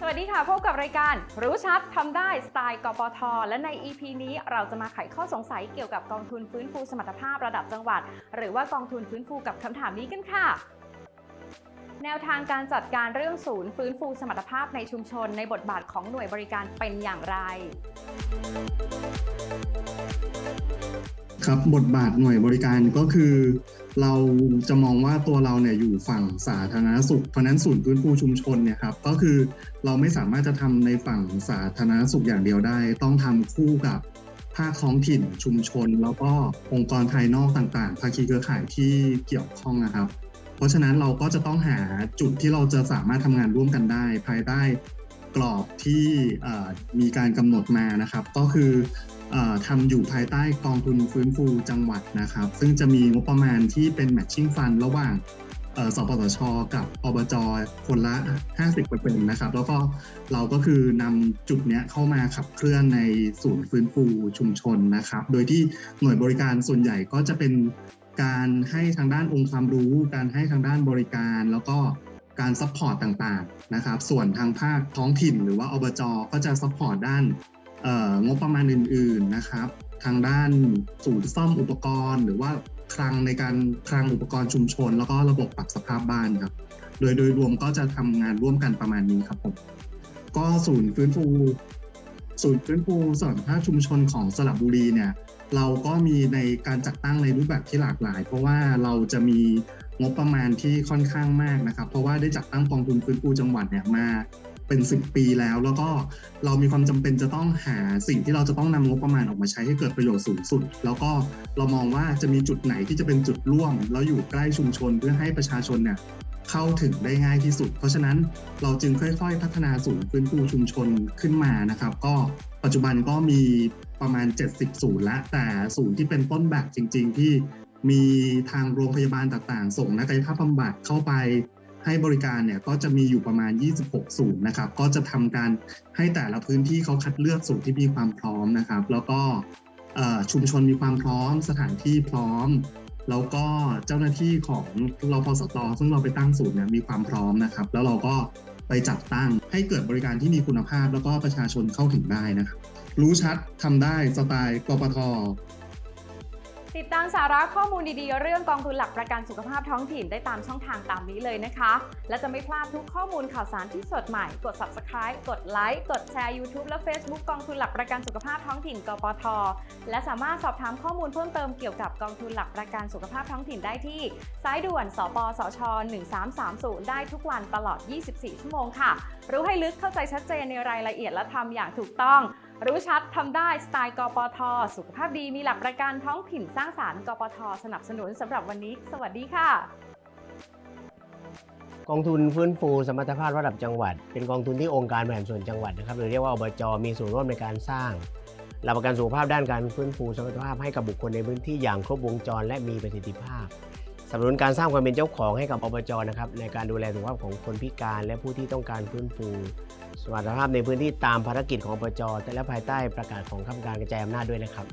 สวัสดีค่ะ พบกับรายการรู้ชัดทำได้สไตล์กปท และใน EP นี้เราจะมาไขข้อสงสัยเกี่ยวกับกองทุนฟื้นฟูสมรรถภาพระดับจังหวัด หรือว่ากองทุนฟื้นฟูกับคำถามนี้กันค่ะ แนวทางการจัดการเรื่องศูนย์ฟื้นฟูสมรรถภาพในชุมชน ในบทบาทของหน่วยบริการเป็นอย่างไร ครับบทบาทหน่วยบริการก็คือ เราจะมองว่าตัวเราเนี่ยอยู่ฝั่งสาธารณสุขเพราะนั้นศูนย์ฟื้นฟูชุมชนเนี่ยครับก็คือเราไม่สามารถจะทำในฝั่งสาธารณสุขอย่างเดียวได้ ต้องทำคู่กับภาคท้องถิ่นชุมชน แล้วก็องค์กรภายนอกต่างๆภาคีเครือข่ายที่เกี่ยวข้องนะครับ เพราะฉะนั้นเราก็จะต้องหาจุดที่เราจะสามารถทำงานร่วมกันได้ ภายใต้กรอบที่มีการกำหนดมานะครับ ก็คือทำอยู่ภายใต้กองทุนฟื้นฟูจังหวัดนะครับ ซึ่งจะมีงบประมาณที่เป็น matching fund ระหว่างสปสช กับอบจคนละ 50%นะครับ แล้วก็เราก็คือนำจุดนี้เข้ามาขับเคลื่อนในศูนย์ฟื้นฟูชุมชนนะครับ โดยที่หน่วยบริการส่วนใหญ่ก็จะเป็น การให้ทางด้านองค์ความรู้ การให้ทางด้านบริการ แล้วก็การซัพพอร์ตต่างๆนะครับ ส่วนทางภาคท้องถิ่นหรือว่าอบจก็จะซัพพอร์ตด้านงบประมาณอื่น ๆนะครับ ทางด้านศูนย์ซ่อมอุปกรณ์ หรือว่าคลังในการคลังอุปกรณ์ชุมชน แล้วก็ระบบปรับสภาพบ้านครับ โดยโดยรวมก็จะทำงานร่วมกันประมาณนี้ครับผมก็ศูนย์ฟื้นฟู ศูนย์ฟื้นฟูสมรรถภาพชุมชนของสระบุรีเนี่ยเราก็มีในการจัดตั้งในรูปแบบที่หลากหลาย เพราะว่าเราจะมีงบประมาณที่ค่อนข้างมากนะครับ เพราะว่าได้จัดตั้งกองทุนฟื้นฟูจังหวัดเนี่ยมาเป็น 10 ปีแล้ว แล้วก็เรามีความจำเป็นจะต้องหาสิ่งที่เราจะต้องนำงบประมาณออกมาใช้ให้เกิดประโยชน์สูงสุด แล้วก็เรามองว่าจะมีจุดไหนที่จะเป็นจุดร่วม แล้วอยู่ใกล้ชุมชนเพื่อให้ประชาชนเนี่ย เข้าถึงได้ง่ายที่สุด เพราะฉะนั้นเราจึงค่อย ๆ พัฒนาศูนย์ฟื้นฟูชุมชนขึ้นมานะครับ ก็ปัจจุบันก็มีประมาณ 70 ศูนย์ละแต่ศูนย์ที่เป็นต้นแบบจริง ๆ ที่มีทางโรงพยาบาลต่างๆ ส่งนักกายภาพบำบัดเข้าไปให้บริการเนี่ยก็จะมีอยู่ประมาณ 26 ศูนย์นะครับ ก็จะทำการให้แต่ละพื้นที่เขาคัดเลือกศูนย์ที่มีความพร้อมนะครับ แล้วก็ชุมชนมีความพร้อม สถานที่พร้อม แล้วก็เจ้าหน้าที่ของรพสตซึ่งเราไปตั้งศูนย์เนี่ยมีความพร้อมนะครับ แล้วเราก็ไปจัดตั้งให้เกิดบริการที่มีคุณภาพ แล้วก็ประชาชนเข้าถึงได้นะครับรู้ชัดทำได้สไตล์กปท ติดตามสาระข้อมูลดีๆ เรื่องกองทุนหลักประกันสุขภาพท้องถิ่นได้ตามช่องทางตามนี้เลยนะคะ และจะไม่พลาดทุกข้อมูลข่าวสารที่สดใหม่ กด subscribe กดไลค์กดแชร์ YouTube และ Facebook กองทุนหลักประกันสุขภาพท้องถิ่นกปท และสามารถสอบถามข้อมูลเพิ่มเติมเกี่ยวกับกองทุนหลักประกันสุขภาพท้องถิ่นได้ที่สายด่วน สปสช 1330 ได้ทุกวันตลอด 24 ชั่วโมงค่ะ รู้ให้ลึกเข้าใจชัดเจนในรายละเอียดและทำอย่างถูกต้อง รู้ชัดทำได้สไตล์กปทสุขภาพดีมีหลักประกันท้องถิ่นสร้างสารรค์กปทสนับสนุนสำหรับวันนี้ สวัสดีค่ะ กองทุนฟื้นฟูสมรรถภาพระดับจังหวัด เป็นกองทุนที่องค์การบริหารส่วนจังหวัดนะครับหรือเรียกว่าอบจมีส่วนร่วมในการสร้างหลักประกันสุขภาพด้านการฟื้นฟูสมรรถภาพให้กับบุคคลในพื้นที่อย่างครบวงจรและมีประสิทธิภาพ นับสนุนการสร้างความเป็นเจ้าของให้กับอบจนะครับในการดูแลสุขภาพของคนพิการ และผู้ที่ต้องการฟื้นฟูสมรรถภาพในพื้นที่ตามภารกิจของอบจและภายใต้ประกาศของข้าราชการกระจายอำนาจด้วยนะครับ